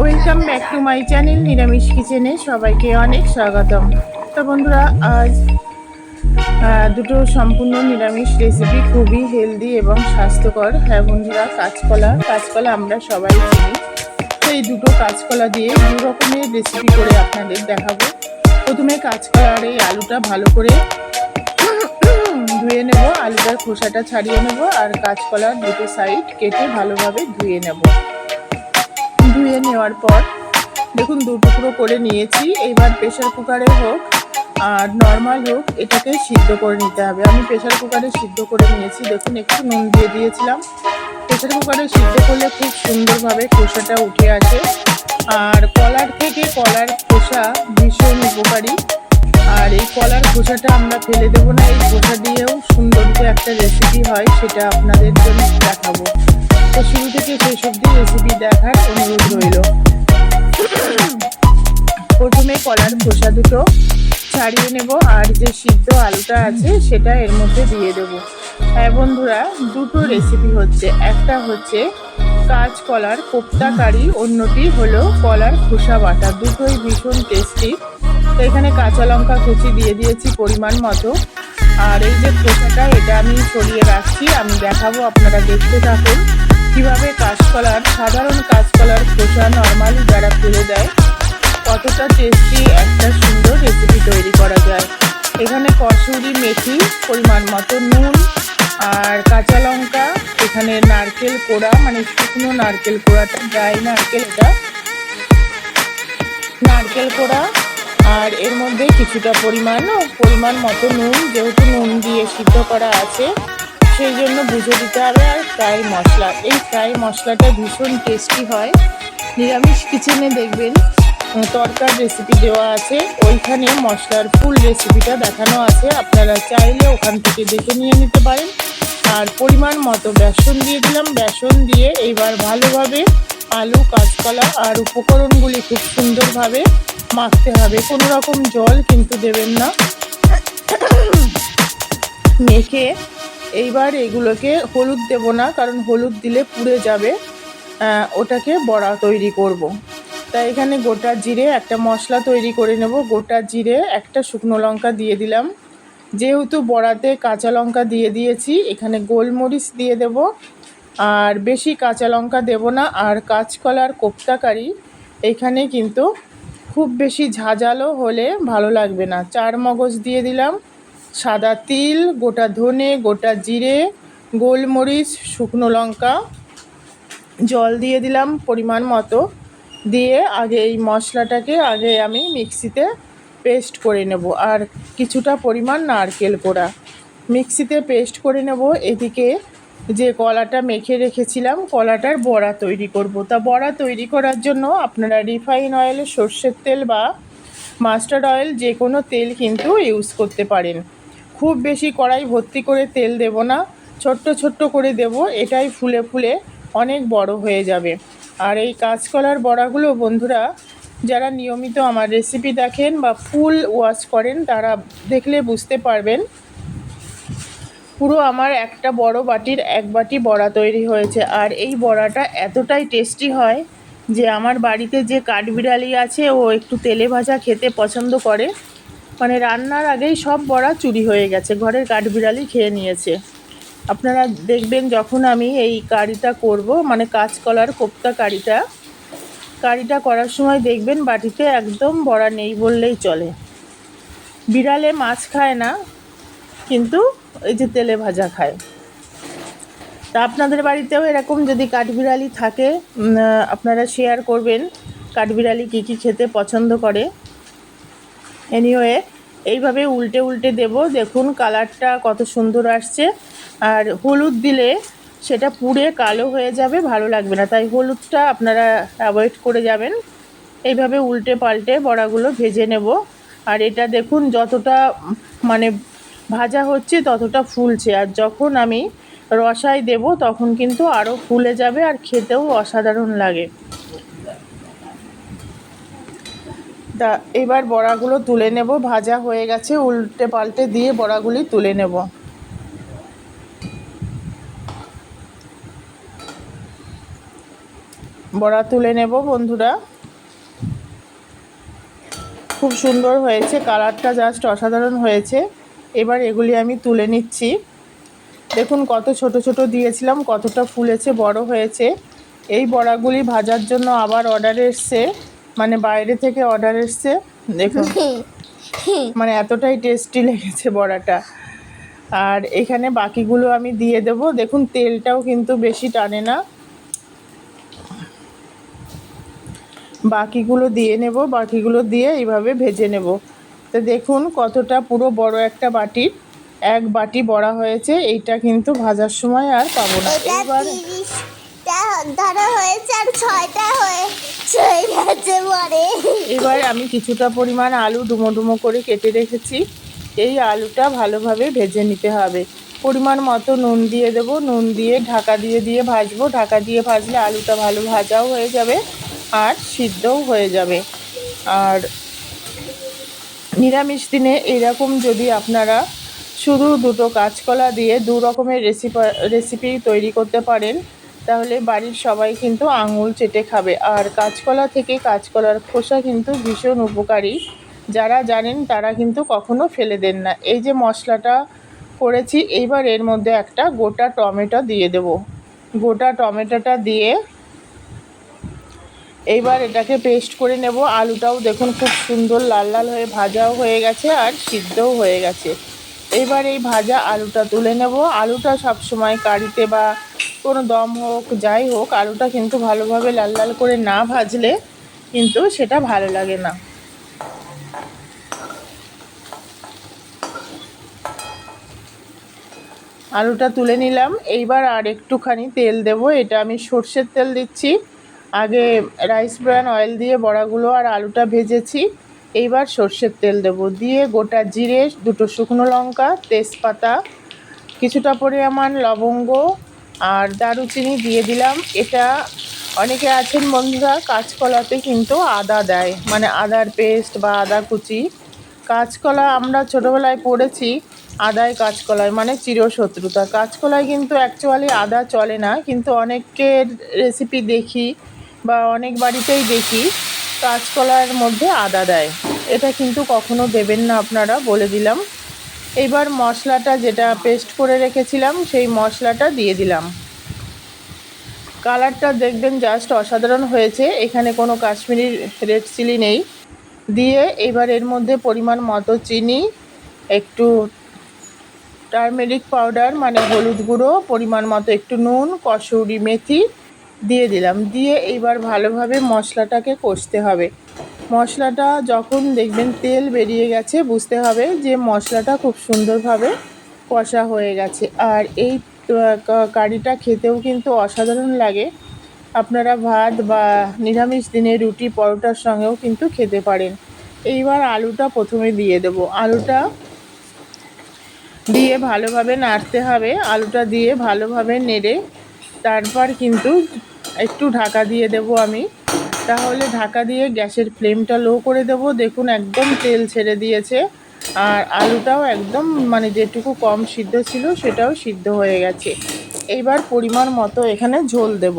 Welcome back to my channel নিরামিষ কিচেনে সবাইকে অনেক স্বাগতম। তো বন্ধুরা, আজ দুটো সম্পূর্ণ নিরামিষ রেসিপি খুবই হেলদি এবং স্বাস্থ্যকর। হ্যাঁ বন্ধুরা, কাঁচকলা কাঁচকলা আমরা সবাই চিনি। তো এই দুটো কাঁচকলা দিয়ে দু রকমের রেসিপি করে আপনাদের দেখাবো। প্রথমে কাঁচকলার এই আলুটা ভালো করে ধুয়ে নেব। আলুটার খোসাটা ছাড়িয়ে নেব আর কাঁচকলার দুটো সাইড কেটে ভালোভাবে ধুয়ে নেব। ধুয়ে নেওয়ার পর দেখুন দু টুকরো করে নিয়েছি। এইবার প্রেশার কুকারে হোক আর নর্মাল হোক, এটাকে সিদ্ধ করে নিতে হবে। আমি প্রেশার কুকারে সিদ্ধ করে নিয়েছি। দেখুন একটু নুন দিয়ে দিয়েছিলাম। প্রেশার কুকারে সিদ্ধ করলে খুব সুন্দরভাবে খোসাটা উঠে আসে। আর কলার থেকে কলার খোসা ভীষণ উপকারী। আর এই কলার খোসাটা আমরা ফেলে দেবো না। এই খোসা দিয়েও সুন্দর যে একটা রেসিপি হয়, সেটা আপনাদের জন্য দেখাবো। তো শুরু থেকে শেষ অব্দি রেসিপি দেখার অনুরোধ রইল। প্রথমে কলার খোসা দুটো ছাড়িয়ে নেব, আর যে সিদ্ধ আলুটা আছে সেটা এর মধ্যে দিয়ে দেবো। হ্যাঁ বন্ধুরা, দুটো রেসিপি হচ্ছে। একটা হচ্ছে কাঁচ কলার কোপ্তা কারি, অন্যটি হলো কলার খোসা বাটা। দুটোই ভীষণ টেস্টি তো এখানে কাঁচা লঙ্কা কুচি দিয়ে দিয়েছি পরিমাণ মতো। আর এই যে খোসাটা, এটা আমি সরিয়ে রাখছি। আমি দেখাবো, আপনারা দেখতে থাকুন। কীভাবে কাঁচকলার, সাধারণ কাঁচকলার খোসা নর্মালি যারা ফেলে দেয়, কতটা টেস্টি একটা সুন্দর রেসিপি তৈরি করা যায়। এখানে কসুরি মেথি, পরিমাণ মতো নুন আর কাঁচা লঙ্কা, এখানে নারকেল কোড়া মানে শুকনো নারকেল কোড়াটা ড্রাই নারকেল এটা। নারকেল কোড়া আর এর মধ্যে কিছুটা পরিমাণ পরিমাণ মতো নুন, যেহেতু নুন দিয়ে সিদ্ধ করা আছে সেই জন্য বুঝে দিতে হবে আর ফ্রাই মশলা। এই ফ্রাই মশলাটা ভীষণ টেস্টি হয়। নিরামিষ কিচেনে দেখবেন তরকার রেসিপি দেওয়া আছে। ওইখানে মশলার ফুল রেসিপিটা দেখানো আছে। আপনারা চাইলে ওখান থেকে দেখে নিয়ে নিতে পারেন। আর পরিমাণ মতো বেসন দিয়ে দিলাম। বেসন দিয়ে এইবার ভালোভাবে আলু, কাঁচকলা আর উপকরণগুলি খুব সুন্দরভাবে মাখতে হবে। কোনো রকম জল কিন্তু দেবেন না। মেখে এইবার এগুলোকে হলুদ দেব না, কারণ হলুদ দিলে পুড়ে যাবে। ওটাকে বড়া তৈরি করব। তাই এখানে গোটা জিরে একটা মশলা তৈরি করে নেব। গোটা জিরে একটা শুকনো লঙ্কা দিয়ে দিলাম। যেহেতু বড়াতে কাঁচা লঙ্কা দিয়ে দিয়েছি, এখানে গোলমরিচ দিয়ে দেব। আর বেশি কাঁচা লঙ্কা দেব না, আর কাঁচকলার কোপ্তাকারি এখানে কিন্তু খুব বেশি ঝাঁঝালো হলে ভালো লাগবে না। চার মগজ দিয়ে দিলাম। সাদা তিল, গোটা ধনে, গোটা জিরে, গোলমরিচ, শুকনো লঙ্কা। জল দিয়ে দিলাম পরিমাণ মতো। দিয়ে আগে এই মশলাটাকে আগে আমি মিক্সিতে পেস্ট করে নেব। আর কিছুটা পরিমাণ নারকেল কোড়া। মিক্সিতে পেস্ট করে নেব। এদিকে যে কলাটা মেখে রেখেছিলাম, কলাটার বড়া তৈরি করব। তা বড়া তৈরি করার জন্য আপনারা রিফাইন অয়েল, সর্ষের তেল বা মাস্টার্ড অয়েল যে কোনো তেল কিন্তু ইউজ করতে পারেন। খুব বেশি কড়াই ভর্তি করে তেল দেব না। ছোট্ট ছোট্ট করে দেব, এটাই ফুলে ফুলে অনেক বড় হয়ে যাবে। আর এই কাঁচকলার বড়াগুলো বন্ধুরা, যারা নিয়মিত আমার রেসিপি দেখেন বা ফুল ওয়াশ করেন, তারা দেখলে বুঝতে পারবেন। পুরো আমার একটা বড় বাটির এক বাটি বড়া তৈরি হয়েছে। আর এই বড়াটা এতটাই টেস্টি হয় যে আমার বাড়িতে যে কাঠবিড়ালি আছে, ও একটু তেলে ভাজা খেতে পছন্দ করে। মানে রান্নার আগেই সব বড়া চুরি হয়ে গেছে, ঘরের কাঠবিড়ালি খেয়ে নিয়েছে। আপনারা দেখবেন যখন আমি এই কারিটা করব মানে কাঁচকলার কোপ্তা কারিটা কারিটা করার সময় দেখবেন বাটিতে একদম বড়া নেই বললেই চলে। বিড়ালে মাছ খায় না, কিন্তু এই যে তেলে ভাজা খায়। তা আপনাদের বাড়িতেও এরকম যদি কাঠবিড়ালি থাকে আপনারা শেয়ার করবেন কাঠবিড়ালি কী কী খেতে পছন্দ করে। এনিওয়ে এইভাবে উল্টে উল্টে দেব। দেখুন, কালারটা কত সুন্দর আসছে। আর হলুদ দিলে সেটা পুড়ে কালো হয়ে যাবে, ভালো লাগবে না। তাই হলুদটা আপনারা অ্যাভয়েড করে যাবেন। এইভাবে উল্টে পাল্টে বড়াগুলো ভেজে নেব। আর এটা দেখুন, যতটা মানে ভাজা হচ্ছে, ততটা ফুলছে। আর যখন আমি রসায় দেব, তখন কিন্তু আরও ফুলে যাবে আর খেতেও অসাধারণ লাগে। তা এবার বড়াগুলো তুলে নেব। ভাজা হয়ে গেছে, উল্টে পাল্টে দিয়ে বড়াগুলি তুলে নেব। বড়া তুলে নেব বন্ধুরা। খুব সুন্দর হয়েছে, কালারটা জাস্ট অসাধারণ হয়েছে। এবার এগুলি আমি তুলে নিচ্ছি। দেখুন কত ছোট ছোট দিয়েছিলাম, কতটা ফুলেছে, বড় হয়েছে। এই বড়াগুলি ভাজার জন্য আবার অর্ডার এসছে। মানে বাইরে থেকে অর্ডার এসছে দেখুন। মানে এতটাই টেস্টি লেগেছে বড়াটা। আর এখানে বাকিগুলো আমি দিয়ে দেব। দেখুন তেলটাও কিন্তু বেশি টানে না। বাকিগুলো দিয়ে নেব বাকিগুলো দিয়ে এইভাবে ভেজে নেব। তো দেখুন কতটা পুরো বড় একটা বাটির এক বাটি বড়া হয়েছে এইটা কিন্তু ভাজার সময় আর পাবো না। এবার তিরিশটা ধরো হয়েছে আর ছয়টা হয়ে ছয় গেছে পরে। এবার আমি কিছুটা পরিমাণ আলু ডুমো ডুমো করে কেটে রেখেছি। এই আলুটা ভালোভাবে ভেজে নিতে হবে। পরিমাণ মতো নুন দিয়ে দেব। নুন দিয়ে ঢাকা দিয়ে দিয়ে ভাজবো। ঢাকা দিয়ে ভাজলে আলুটা ভালো ভাজাও হয়ে যাবে আর সিদ্ধও হয়ে যাবে। আর নিরামিষ দিনে এরকম যদি আপনারা শুধু দুটো কাঁচকলা দিয়ে দু রকমের রেসিপি রেসিপি তৈরি করতে পারেন তাহলে বাড়ির সবাই কিন্তু আঙুল চেটে খাবে। আর কাঁচকলা থেকে কাঁচকলার খোসা কিন্তু ভীষণ উপকারী। যারা জানেন তারা কিন্তু কখনো ফেলে দেন না। এই যে মশলাটা করেছি, এইবার এর মধ্যে একটা গোটা টমেটো দিয়ে দেব। গোটা টমেটোটা দিয়ে এইবার এটাকে পেস্ট করে নেব। আলুটাও দেখুন খুব সুন্দর লাল লাল হয়ে ভাজাও হয়ে গেছে আর সিদ্ধও হয়ে গেছে। এবার এই ভাজা আলুটা তুলে নেব। আলুটা সবসময় কারিতে বা কোনো দম হোক, যাই হোক, আলুটা কিন্তু ভালোভাবে লাল লাল করে না ভাজলে কিন্তু সেটা ভালো লাগে না। আলুটা তুলে নিলাম। এইবার আর একটুখানি তেল দেব। এটা আমি সর্ষের তেল দিচ্ছি। আগে রাইস ব্র্যান অয়েল দিয়ে বড়াগুলো আর আলুটা ভেজেছি। এইবার সর্ষের তেল দেব। দিয়ে গোটা জিরে, দুটো শুকনো লঙ্কা, তেজপাতা, কিছুটা পরিমাণ লবঙ্গ আর দারুচিনি দিয়ে দিলাম। এটা অনেকে আছেন বন্ধুরা, কাঁচকলাতে কিন্তু আদা দেয়। মানে আদার পেস্ট বা আদা কুচি। কাঁচকলা আমরা ছোটোবেলায় পড়েছি, আদায় কাঁচকলায় মানে চিরশত্রুতা। কাঁচকলায় কিন্তু অ্যাকচুয়ালি আদা চলে না, কিন্তু অনেকের রেসিপি দেখি বা অনেক বাড়িতেই দেখি, কাঁচকলার মধ্যে আদা দেয়। এটা কিন্তু কখনো দেবেন না আপনারা, বলে দিলাম। এইবার মশলাটা যেটা পেস্ট করে রেখেছিলাম, সেই মশলাটা দিয়ে দিলাম। কালারটা দেখবেন জাস্ট অসাধারণ হয়েছে। এখানে কোনো কাশ্মীরি রেড চিলি নেই। দিয়ে এবার এর মধ্যে পরিমাণ মতো চিনি, একটু টারমেরিক পাউডার মানে হলুদ গুঁড়ো, পরিমাণ মতো একটু নুন, কসুরি মেথি দিয়ে দিলাম। দিয়ে এইবার ভালোভাবে মশলাটাকে কষতে হবে। মশলাটা যখন দেখবেন তেল বেরিয়ে গেছে, বুঝতে হবে যে মশলাটা খুব সুন্দরভাবে কষা হয়ে গেছে। আর এই কারিটা খেতেও কিন্তু অসাধারণ লাগে। আপনারা ভাত বা নিরামিষ দিনে রুটি, পরোটার সঙ্গেও কিন্তু খেতে পারেন। এইবার আলুটা প্রথমে দিয়ে দেব। আলুটা দিয়ে ভালোভাবে নাড়তে হবে। আলুটা দিয়ে ভালোভাবে নেড়ে তারপর কিন্তু একটু ঢাকা দিয়ে দেব আমি। তাহলে ঢাকা দিয়ে গ্যাসের ফ্লেমটা লো করে দেব। দেখুন, একদম তেল ছেড়ে দিয়েছে। আর আলুটাও একদম মানে যেটুকু কম সিদ্ধ ছিল, সেটাও সিদ্ধ হয়ে গেছে। এইবার পরিমাণ মতো এখানে ঝোল দেব।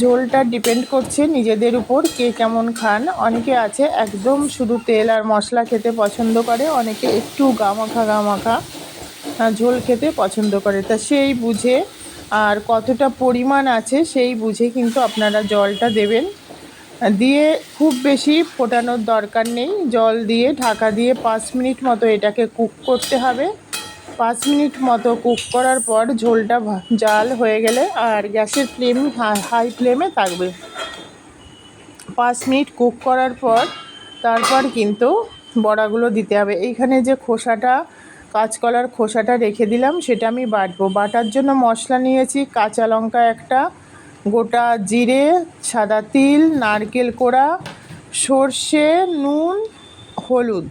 ঝোলটা ডিপেন্ড করছে নিজেদের উপর, কে কেমন খান। অনেকে আছে, একদম শুধু তেল আর মশলা খেতে পছন্দ করে, অনেকে একটু গামাখা গামাখা ঝোল খেতে পছন্দ করে। তা সেই বুঝে, আর কতটা পরিমাণ আছে সেই বুঝে কিন্তু আপনারা জলটা দেবেন। দিয়ে খুব বেশি ফোটানোর দরকার নেই। জল দিয়ে, ঢাকা দিয়ে পাঁচ মিনিট মতো এটাকে কুক করতে হবে। পাঁচ মিনিট মতো কুক করার পর ঝোলটা জাল হয়ে গেলে আর গ্যাসের ফ্লেম হাই ফ্লেমে থাকবে। পাঁচ মিনিট কুক করার পর তারপর কিন্তু বড়াগুলো দিতে হবে। এইখানে যে খোসাটা, কাঁচকলার খোসাটা রেখে দিলাম, সেটা আমি বাটবো। বাটার জন্য মশলা নিয়েছি, কাঁচা লঙ্কা একটা গোটা জিরে, সাদা তিল, নারকেল কোড়া, সর্ষে, নুন, হলুদ।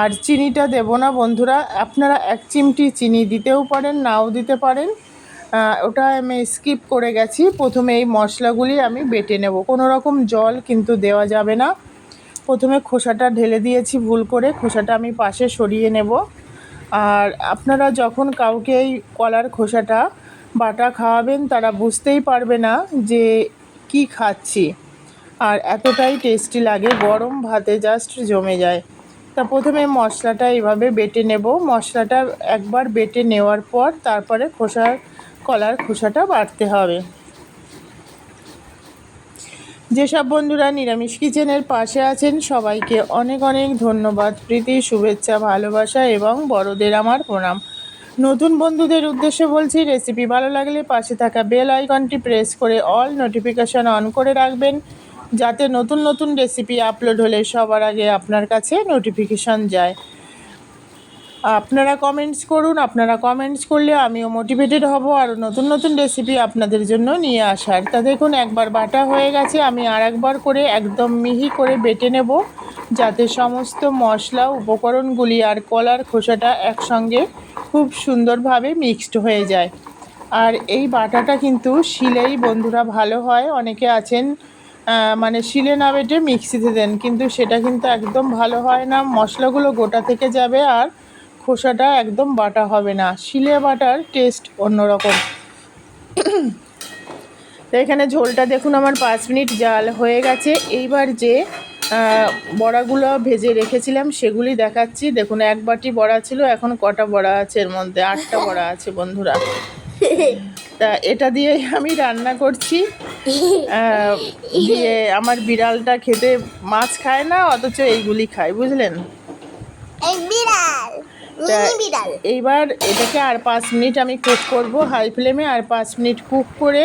আর চিনিটা দেবো না বন্ধুরা, আপনারা এক চিমটি চিনি দিতেও পারেন, নাও দিতে পারেন। ওটা আমি স্কিপ করে গেছি, প্রথমে এই মশলাগুলি আমি বেটে নেব। কোনো রকম জল কিন্তু দেওয়া যাবে না। প্রথমে খোসাটা ঢেলে দিয়েছি ভুল করে, খোসাটা আমি পাশে সরিয়ে নেব। আর আপনারা যখন কাউকে এই কলার খোসাটা বাটা খাওয়াবেন, তারা বুঝতেই পারবে না যে কি খাচ্ছি। আর এতটাই টেস্টি লাগে, গরম ভাতে জাস্ট জমে যায়। তা প্রথমে মশলাটা এইভাবে বেটে নেব। মশলাটা একবার বেটে নেওয়ার পর তারপরে খোসার, কলার খোসাটা বাড়তে হবে। যেসব বন্ধুরা নিরামিষ কিচেনের পাশে আছেন, সবাইকে অনেক অনেক ধন্যবাদ। প্রীতি, শুভেচ্ছা, ভালোবাসা এবং বড়দের আমার প্রণাম। নতুন বন্ধুদের উদ্দেশ্যে বলছি রেসিপি ভালো লাগলে পাশে থাকা বেল আইকনটি প্রেস করে অল নোটিফিকেশান অন করে রাখবেন, যাতে নতুন নতুন রেসিপি আপলোড হলে সবার আগে আপনার কাছে নোটিফিকেশান যায়। আপনারা কমেন্টস করুন, আপনারা কমেন্টস করলে আমিও মোটিভেটেড হব। আর নতুন নতুন রেসিপি আপনাদের জন্য নিয়ে আসার। তা দেখুন, একবার বাটা হয়ে গেছে, আমি আর একবার করে একদম মিহি করে বেটে নেব, যাতে সমস্ত মশলা, উপকরণগুলি আর কলার খোসাটা একসঙ্গে খুব সুন্দরভাবে মিক্সড হয়ে যায়। আর এই বাটাটা কিন্তু শিলেই বন্ধুরা ভালো হয়। অনেকে আছেন মানে শিলে না বেটে মিক্সিতে দেন, কিন্তু সেটা কিন্তু একদম ভালো হয় না। মশলাগুলো গোটা থেকে যাবে আর খোসাটা একদম বাটা হবে না। শিলে বাটার টেস্ট অন্যরকম। তো এখানে ঝোলটা দেখুন, আমার পাঁচ মিনিট জাল হয়ে গেছে। এইবার যে বড়াগুলো ভেজে রেখেছিলাম, সেগুলি দেখাচ্ছি। দেখুন, এক বাটি বড়া ছিল, এখন কটা বড়া আছে এর মধ্যে? আটটা বড়া আছে, বন্ধুরা। তা এটা দিয়ে আমি রান্না করছি। দিয়ে আমার বিড়ালটা খেতে মাছ খায় না, অথচ এইগুলি খায়, বুঝলেন? বিড়াল। তা এইবার এটাকে আর পাঁচ মিনিট আমি কুক করব হাই ফ্লেমে আর পাঁচ মিনিট কুক করে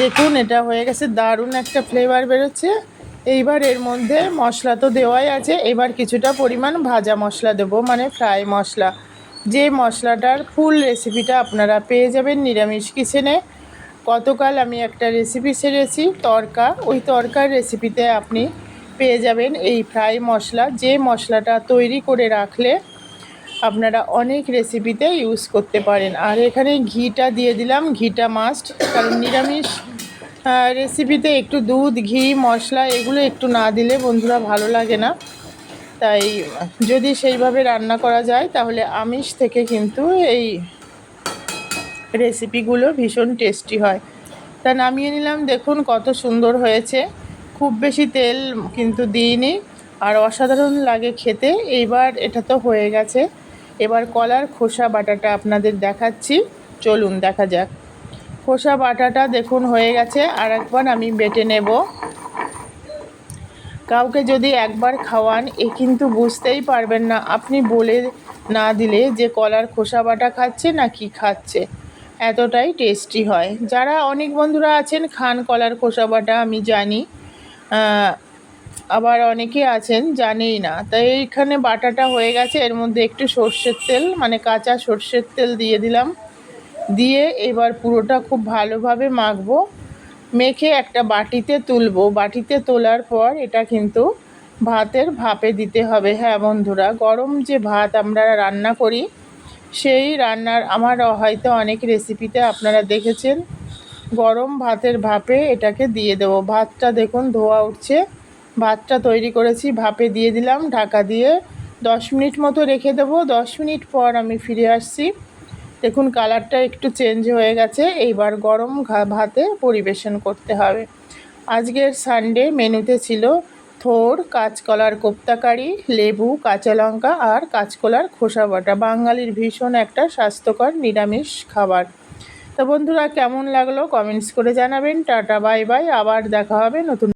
দেখুন এটা হয়ে গেছে দারুণ একটা ফ্লেভার বেরোচ্ছে। এইবার এর মধ্যে মশলা তো দেওয়াই আছে এবার কিছুটা পরিমাণ ভাজা মশলা দেব মানে ফ্রাই মশলা। যে মশলাটার ফুল রেসিপিটা আপনারা পেয়ে যাবেন নিরামিষ কিচেনে গতকাল আমি একটা রেসিপি সেরেছি তরকা। ওই তরকার রেসিপিতে আপনি পেয়ে যাবেন এই ফ্রাই মশলা। যে মশলাটা তৈরি করে রাখলে আপনারা অনেক রেসিপিতে ইউজ করতে পারেন। আর এখানে ঘিটা দিয়ে দিলাম, ঘিটা মাস্ট কারণ নিরামিষ রেসিপিতে একটু দুধ, ঘি, মশলা এগুলো একটু না দিলে বন্ধুরা ভালো লাগে না। তাই যদি সেইভাবে রান্না করা যায়, তাহলে আমিষ থেকে কিন্তু এই রেসিপিগুলো ভীষণ টেস্টি হয়। তা নামিয়ে নিলাম, দেখুন কত সুন্দর হয়েছে। খুব বেশি তেল কিন্তু দিইনি, আর অসাধারণ লাগে খেতে। এইবার এটা তো হয়ে গেছে। এবার কলার খোসা বাটাটা আপনাদের দেখাচ্ছি। চলুন দেখা যাক। খোসা বাটাটা দেখুন হয়ে গেছে, আর একবার আমি বেটে নেব। কাউকে যদি একবার খাওয়ান, এ কিন্তু বুঝতেই পারবেন না। আপনি বলে না দিলে যে কলার খোসা বাটা খাচ্ছে না কি খাচ্ছে। এতটাই টেস্টি হয়। যারা অনেক বন্ধুরা আছেন, খান কলার খোসা বাটা, আমি জানি। আবার অনেকে আছেন, জানেই না। তাই এইখানে বাটাটা হয়ে গেছে, এর মধ্যে একটু সর্ষের তেল মানে কাঁচা সর্ষের তেল দিয়ে দিলাম। দিয়ে এবার পুরোটা খুব ভালোভাবে মাখবো। মেখে একটা বাটিতে তুলবো। বাটিতে তোলার পর এটা কিন্তু ভাতের ভাপে দিতে হবে। হ্যাঁ বন্ধুরা, গরম যে ভাত আমরা রান্না করি, সেই রান্নার আমার হয়তো অনেক রেসিপিতে আপনারা দেখেছেন। গরম ভাতের ভাপে এটাকে দিয়ে দেবো। ভাতটা দেখুন ধোয়া উঠছে। ভাতটা তৈরি করেছি, ভাপে দিয়ে দিলাম, ঢাকা দিয়ে দশ মিনিট মতো রেখে দেবো। দশ মিনিট পর আমি ফিরে আসছি। দেখুন কালারটা একটু চেঞ্জ হয়ে গেছে, এইবার গরম ভাতে পরিবেশন করতে হবে। আজকের সানডে মেনুতে ছিল থোর, কাঁচকলার কোপ্তাকারি, লেবু, কাঁচা লঙ্কা আর কাঁচকলার খোসা বাটা। বাঙালির ভীষণ একটা স্বাস্থ্যকর নিরামিষ খাবার। তো বন্ধুরা, কেমন লাগল কমেন্টস করে জানাবেন। Tata, bye bye. আবার দেখা হবে নতুন